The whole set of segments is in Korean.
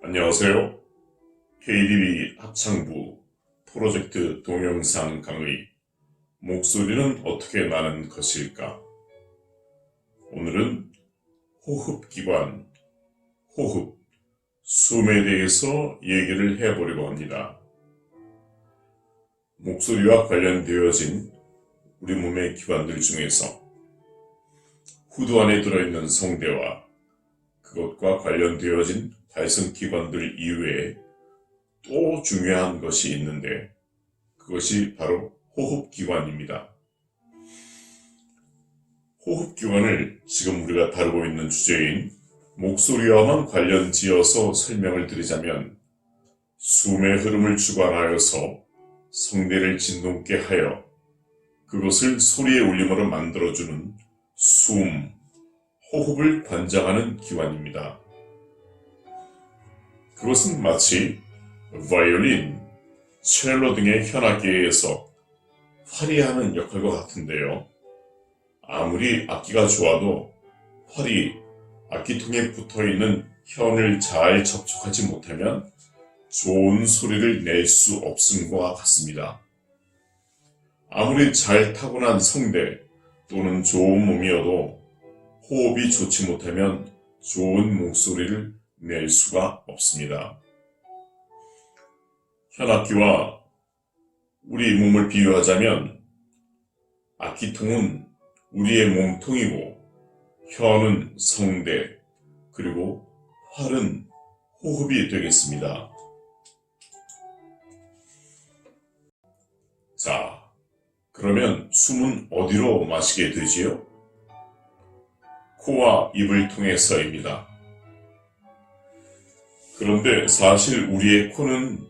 안녕하세요. KDB 합창부 프로젝트 동영상 강의 목소리는 어떻게 나는 것일까? 오늘은 호흡기관, 호흡, 숨에 대해서 얘기를 해보려고 합니다. 목소리와 관련되어진 우리 몸의 기관들 중에서 후두 안에 들어있는 성대와 그것과 관련되어진 발성기관들 이외에 또 중요한 것이 있는데 그것이 바로 호흡기관입니다. 호흡기관을 지금 우리가 다루고 있는 주제인 목소리와만 관련 지어서 설명을 드리자면 숨의 흐름을 주관하여서 성대를 진동케 하여 그것을 소리의 울림으로 만들어주는 숨, 호흡을 관장하는 기관입니다. 그것은 마치 바이올린, 첼로 등의 현악기에서 활이 하는 역할과 같은데요. 아무리 악기가 좋아도 활이 악기통에 붙어 있는 현을 잘 접촉하지 못하면 좋은 소리를 낼 수 없음과 같습니다. 아무리 잘 타고난 성대 또는 좋은 몸이어도 호흡이 좋지 못하면 좋은 목소리를 낼 수가 없습니다. 현악기와 우리 몸을 비유하자면 악기통은 우리의 몸통이고 현은 성대 그리고 활은 호흡이 되겠습니다. 자, 그러면 숨은 어디로 마시게 되지요? 코와 입을 통해서입니다. 그런데 사실 우리의 코는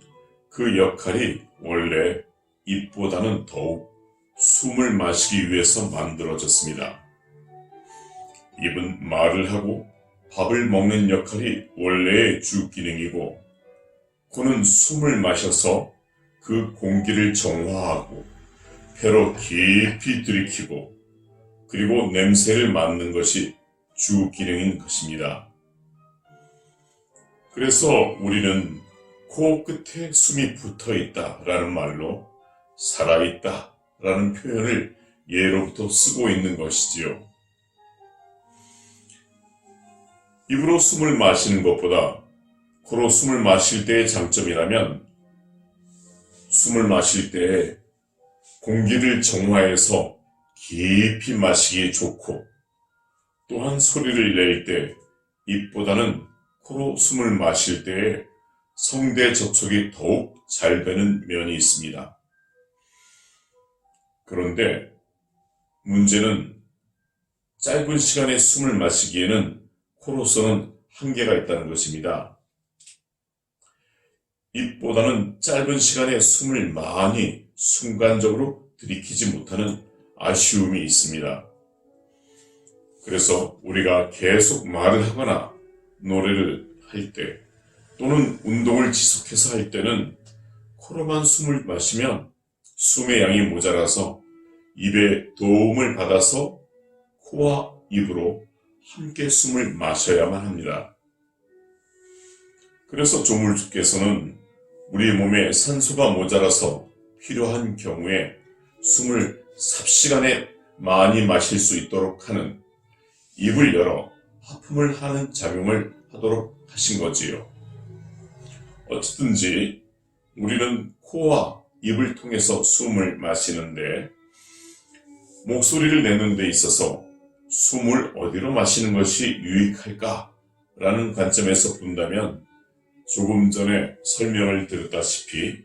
그 역할이 원래 입보다는 더욱 숨을 마시기 위해서 만들어졌습니다. 입은 말을 하고 밥을 먹는 역할이 원래의 주 기능이고 코는 숨을 마셔서 그 공기를 정화하고 폐로 깊이 들이키고 그리고 냄새를 맡는 것이 주 기능인 것입니다. 그래서 우리는 코 끝에 숨이 붙어 있다 라는 말로 살아있다 라는 표현을 예로부터 쓰고 있는 것이지요. 입으로 숨을 마시는 것보다 코로 숨을 마실 때의 장점이라면 숨을 마실 때 공기를 정화해서 깊이 마시기에 좋고 또한 소리를 낼 때 입보다는 코로 숨을 마실 때에 성대 접촉이 더욱 잘 되는 면이 있습니다. 그런데 문제는 짧은 시간에 숨을 마시기에는 코로서는 한계가 있다는 것입니다. 입보다는 짧은 시간에 숨을 많이 순간적으로 들이키지 못하는 아쉬움이 있습니다. 그래서 우리가 계속 말을 하거나 노래를 할 때 또는 운동을 지속해서 할 때는 코로만 숨을 마시면 숨의 양이 모자라서 입에 도움을 받아서 코와 입으로 함께 숨을 마셔야만 합니다. 그래서 조물주께서는 우리 몸에 산소가 모자라서 필요한 경우에 숨을 삽시간에 많이 마실 수 있도록 하는 입을 열어 하품을 하는 작용을 하도록 하신 거지요. 어쨌든지 우리는 코와 입을 통해서 숨을 마시는데 목소리를 내는 데 있어서 숨을 어디로 마시는 것이 유익할까? 라는 관점에서 본다면 조금 전에 설명을 드렸다시피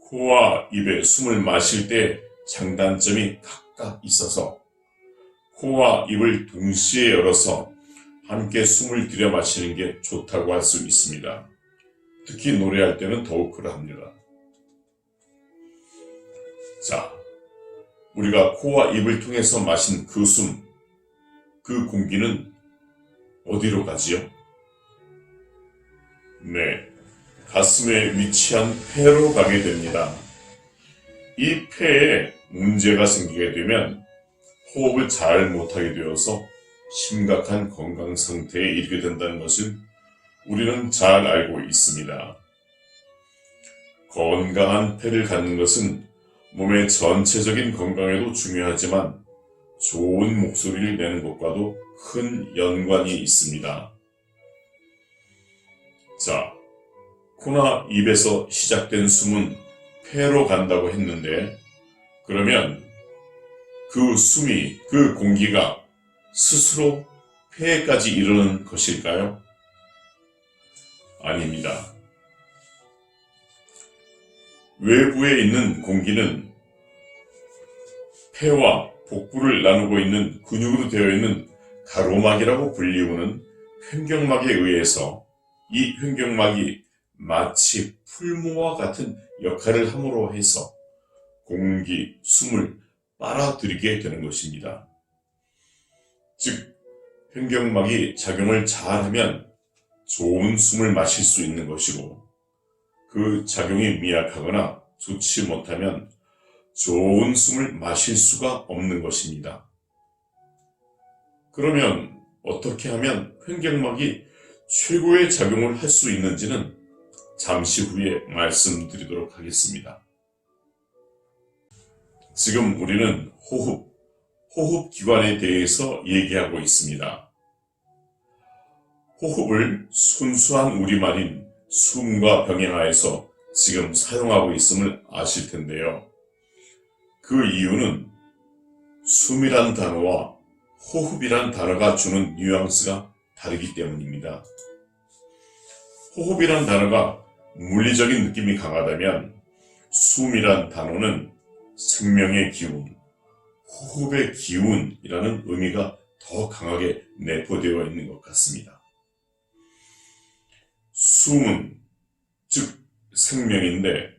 코와 입에 숨을 마실 때 장단점이 각각 있어서 코와 입을 동시에 열어서 함께 숨을 들여 마시는 게 좋다고 할 수 있습니다. 특히 노래할 때는 더욱 그러합니다. 자, 우리가 코와 입을 통해서 마신 그 숨, 그 공기는 어디로 가지요? 네, 가슴에 위치한 폐로 가게 됩니다. 이 폐에 문제가 생기게 되면 호흡을 잘 못하게 되어서 심각한 건강 상태에 이르게 된다는 것을 우리는 잘 알고 있습니다. 건강한 폐를 갖는 것은 몸의 전체적인 건강에도 중요하지만 좋은 목소리를 내는 것과도 큰 연관이 있습니다. 자, 코나 입에서 시작된 숨은 폐로 간다고 했는데, 그러면 그 숨이, 그 공기가 스스로 폐에까지 이르는 것일까요? 아닙니다. 외부에 있는 공기는 폐와 복부를 나누고 있는 근육으로 되어 있는 가로막이라고 불리우는 횡격막에 의해서 이 횡격막이 마치 풀무와 같은 역할을 함으로 해서 공기, 숨을 빨아들이게 되는 것입니다. 즉, 횡격막이 작용을 잘하면 좋은 숨을 마실 수 있는 것이고, 그 작용이 미약하거나 좋지 못하면 좋은 숨을 마실 수가 없는 것입니다. 그러면 어떻게 하면 횡격막이 최고의 작용을 할 수 있는지는 잠시 후에 말씀드리도록 하겠습니다. 지금 우리는 호흡, 호흡 기관에 대해서 얘기하고 있습니다. 호흡을 순수한 우리말인 숨과 병행하에서 지금 사용하고 있음을 아실 텐데요. 그 이유는 숨이란 단어와 호흡이란 단어가 주는 뉘앙스가 다르기 때문입니다. 호흡이란 단어가 물리적인 느낌이 강하다면 숨이란 단어는 생명의 기운, 호흡의 기운이라는 의미가 더 강하게 내포되어 있는 것 같습니다. 숨은 즉 생명인데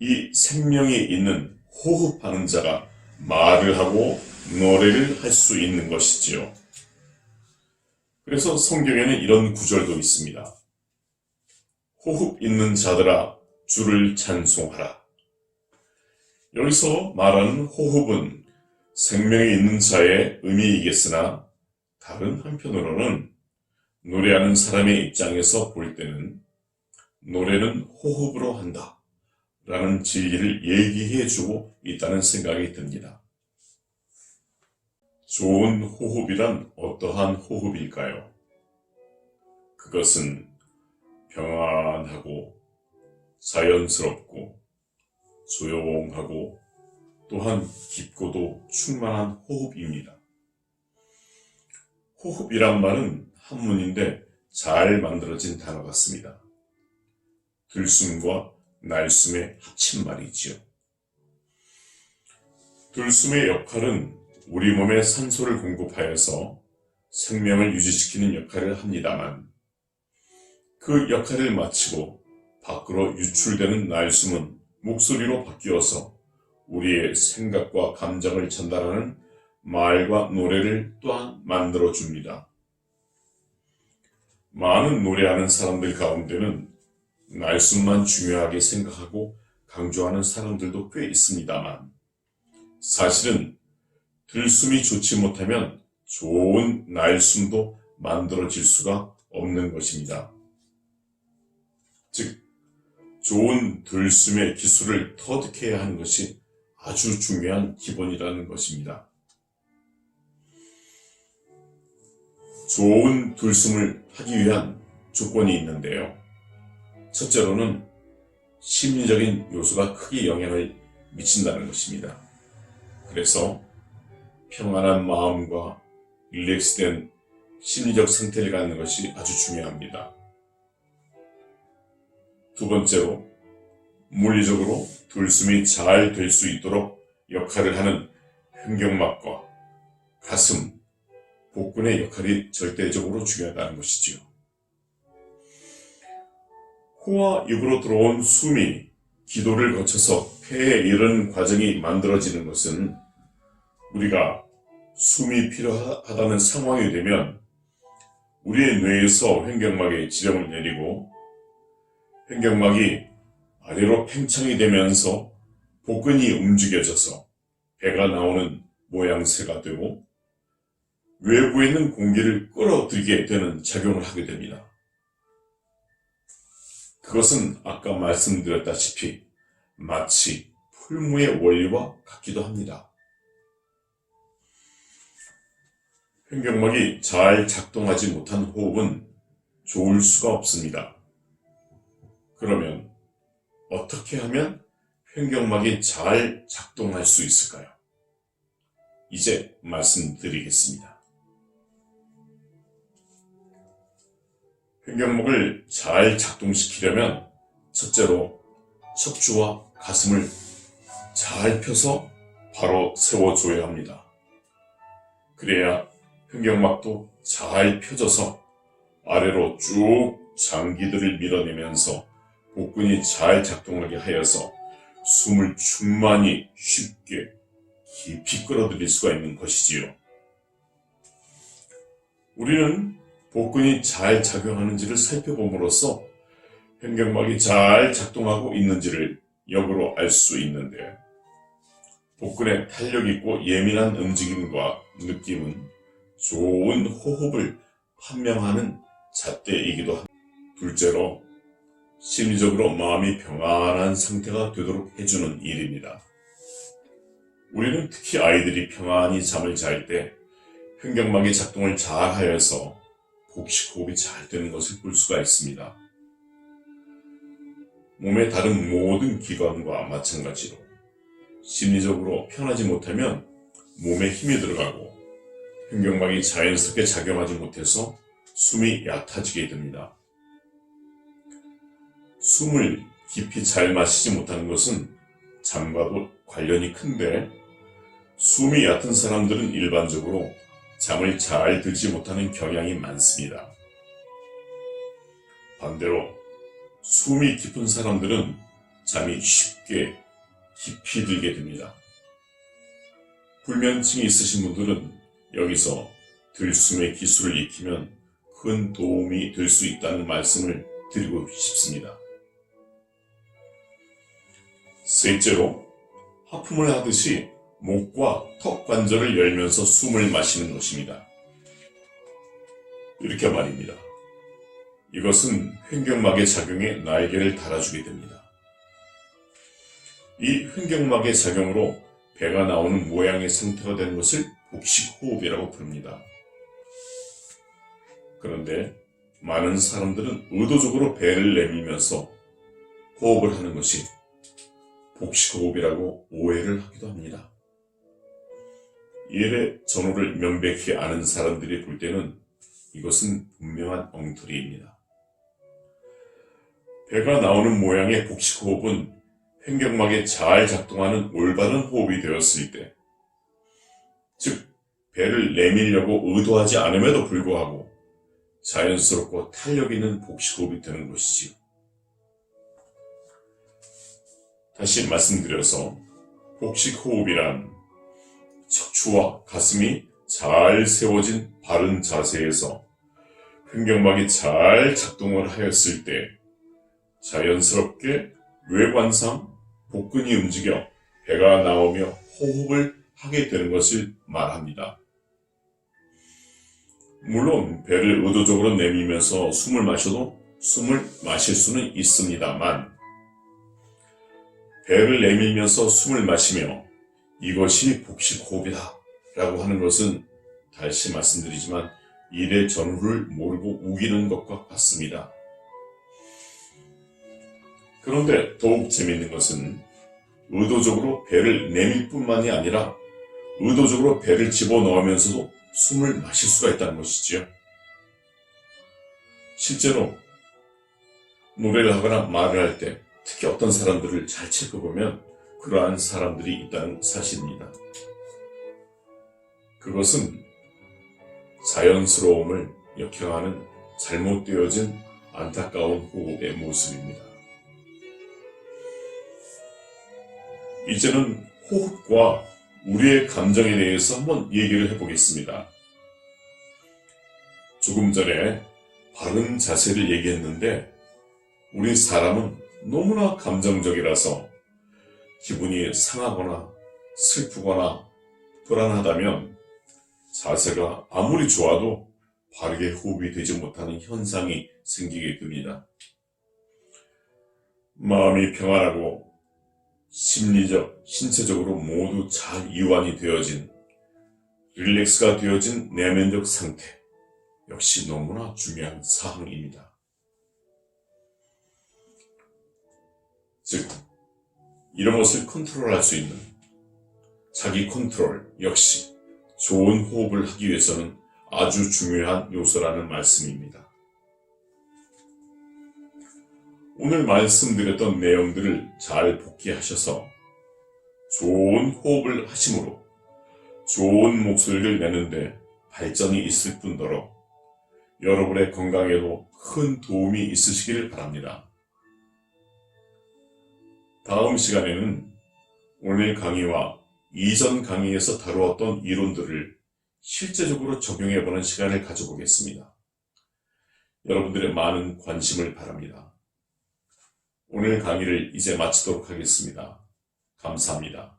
이 생명이 있는 호흡하는 자가 말을 하고 노래를 할 수 있는 것이지요. 그래서 성경에는 이런 구절도 있습니다. 호흡 있는 자들아 주를 찬송하라. 여기서 말하는 호흡은 생명이 있는 자의 의미이겠으나 다른 한편으로는 노래하는 사람의 입장에서 볼 때는 노래는 호흡으로 한다. 라는 진리를 얘기해 주고 있다는 생각이 듭니다. 좋은 호흡이란 어떠한 호흡일까요? 그것은 평안하고 자연스럽고 조용하고 또한 깊고도 충만한 호흡입니다. 호흡이란 말은 한문인데 잘 만들어진 단어 같습니다. 들숨과 날숨의 합친 말이지요. 들숨의 역할은 우리 몸에 산소를 공급하여서 생명을 유지시키는 역할을 합니다만 그 역할을 마치고 밖으로 유출되는 날숨은 목소리로 바뀌어서 우리의 생각과 감정을 전달하는 말과 노래를 또한 만들어 줍니다. 많은 노래하는 사람들 가운데는 날숨만 중요하게 생각하고 강조하는 사람들도 꽤 있습니다만 사실은 들숨이 좋지 못하면 좋은 날숨도 만들어질 수가 없는 것입니다. 즉, 좋은 들숨의 기술을 터득해야 하는 것이 아주 중요한 기본이라는 것입니다. 좋은 들숨을 하기 위한 조건이 있는데요. 첫째로는 심리적인 요소가 크게 영향을 미친다는 것입니다. 그래서 평안한 마음과 릴렉스된 심리적 상태를 갖는 것이 아주 중요합니다. 두 번째로 물리적으로 들숨이 잘 될 수 있도록 역할을 하는 횡격막과 가슴, 복근의 역할이 절대적으로 중요하다는 것이지요. 코와 입으로 들어온 숨이 기도를 거쳐서 폐에 이르는 과정이 만들어지는 것은 우리가 숨이 필요하다는 상황이 되면 우리의 뇌에서 횡격막에 지령을 내리고 횡격막이 아래로 팽창이 되면서 복근이 움직여져서 배가 나오는 모양새가 되고 외부에 있는 공기를 끌어들이게 되는 작용을 하게 됩니다. 그것은 아까 말씀드렸다시피 마치 풀무의 원리와 같기도 합니다. 횡격막이 잘 작동하지 못한 호흡은 좋을 수가 없습니다. 그러면 어떻게 하면 횡격막이 잘 작동할 수 있을까요? 이제 말씀드리겠습니다. 횡격막을 잘 작동시키려면 첫째로 척추와 가슴을 잘 펴서 바로 세워줘야 합니다. 그래야 횡격막도 잘 펴져서 아래로 쭉 장기들을 밀어내면서 복근이 잘 작동하게 하여서 숨을 충만히 쉽게 깊이 끌어들일 수가 있는 것이지요. 우리는 복근이 잘 작용하는지를 살펴봄으로써 횡격막이 잘 작동하고 있는지를 역으로 알 수 있는데 복근의 탄력 있고 예민한 움직임과 느낌은 좋은 호흡을 판명하는 잣대이기도 합니다. 둘째로 심리적으로 마음이 평안한 상태가 되도록 해주는 일입니다. 우리는 특히 아이들이 평안히 잠을 잘 때 횡격막이 작동을 잘 하여서 복식 호흡이 잘 되는 것을 볼 수가 있습니다. 몸의 다른 모든 기관과 마찬가지로 심리적으로 편하지 못하면 몸에 힘이 들어가고 횡격막이 자연스럽게 작용하지 못해서 숨이 얕아지게 됩니다. 숨을 깊이 잘 마시지 못하는 것은 잠과도 관련이 큰데 숨이 얕은 사람들은 일반적으로 잠을 잘 들지 못하는 경향이 많습니다. 반대로 숨이 깊은 사람들은 잠이 쉽게 깊이 들게 됩니다. 불면증이 있으신 분들은 여기서 들숨의 기술을 익히면 큰 도움이 될 수 있다는 말씀을 드리고 싶습니다. 셋째로 하품을 하듯이 목과 턱 관절을 열면서 숨을 마시는 것입니다. 이렇게 말입니다. 이것은 횡격막의 작용에 날개를 달아주게 됩니다. 이 횡격막의 작용으로 배가 나오는 모양의 상태가 되는 것을 복식호흡이라고 부릅니다. 그런데 많은 사람들은 의도적으로 배를 내밀면서 호흡을 하는 것이 복식호흡이라고 오해를 하기도 합니다. 일의 전후를 명백히 아는 사람들이 볼 때는 이것은 분명한 엉터리입니다. 배가 나오는 모양의 복식호흡은 횡격막에 잘 작동하는 올바른 호흡이 되었을 때, 즉, 배를 내밀려고 의도하지 않음에도 불구하고 자연스럽고 탄력 있는 복식호흡이 되는 것이지요. 다시 말씀드려서 복식호흡이란 척추와 가슴이 잘 세워진 바른 자세에서 횡격막이 잘 작동을 하였을 때 자연스럽게 외관상 복근이 움직여 배가 나오며 호흡을 하게 되는 것을 말합니다. 물론 배를 의도적으로 내밀면서 숨을 마셔도 숨을 마실 수는 있습니다만 배를 내밀면서 숨을 마시며 이것이 복식 호흡이다 라고 하는 것은 다시 말씀드리지만 일의 전후를 모르고 우기는 것과 같습니다. 그런데 더욱 재미있는 것은 의도적으로 배를 내밀 뿐만이 아니라 의도적으로 배를 집어넣으면서도 숨을 마실 수가 있다는 것이지요. 실제로 노래를 하거나 말을 할 때 특히 어떤 사람들을 잘 살펴보면 그러한 사람들이 있다는 사실입니다. 그것은 자연스러움을 역행하는 잘못되어진 안타까운 호흡의 모습입니다. 이제는 호흡과 우리의 감정에 대해서 한번 얘기를 해보겠습니다. 조금 전에 바른 자세를 얘기했는데 우리 사람은 너무나 감정적이라서 기분이 상하거나 슬프거나 불안하다면 자세가 아무리 좋아도 바르게 호흡이 되지 못하는 현상이 생기게 됩니다. 마음이 평안하고 심리적, 신체적으로 모두 잘 이완이 되어진 릴렉스가 되어진 내면적 상태 역시 너무나 중요한 사항입니다. 즉, 이런 것을 컨트롤할 수 있는 자기 컨트롤 역시 좋은 호흡을 하기 위해서는 아주 중요한 요소라는 말씀입니다. 오늘 말씀드렸던 내용들을 잘 복기하셔서 좋은 호흡을 하심으로 좋은 목소리를 내는데 발전이 있을 뿐더러 여러분의 건강에도 큰 도움이 있으시길 바랍니다. 다음 시간에는 오늘 강의와 이전 강의에서 다루었던 이론들을 실제적으로 적용해보는 시간을 가져보겠습니다. 여러분들의 많은 관심을 바랍니다. 오늘 강의를 이제 마치도록 하겠습니다. 감사합니다.